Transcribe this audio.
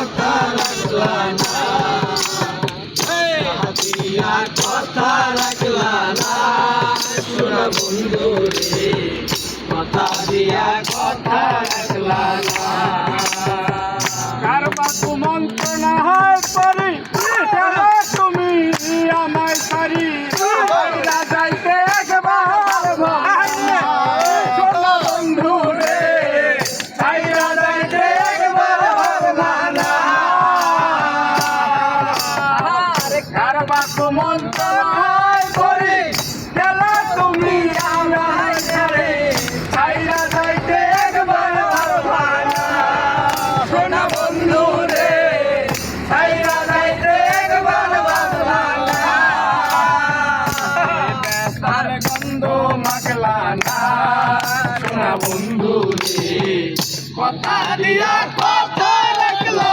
কথা রাখলা না। কথা রাখলা না। বন্ধু রে কথা দিয়া কথা রাখলা মন্ত্রণায় করে। খেলা তুমি রে ছাইরা যাইতে একবার ভাবানা বন্ধু রে, ছাইরা যাইতে একবার ভাবানা তার গন্ধ মাগলা বন্ধু রে, কথা দিয়া কথা রাখলা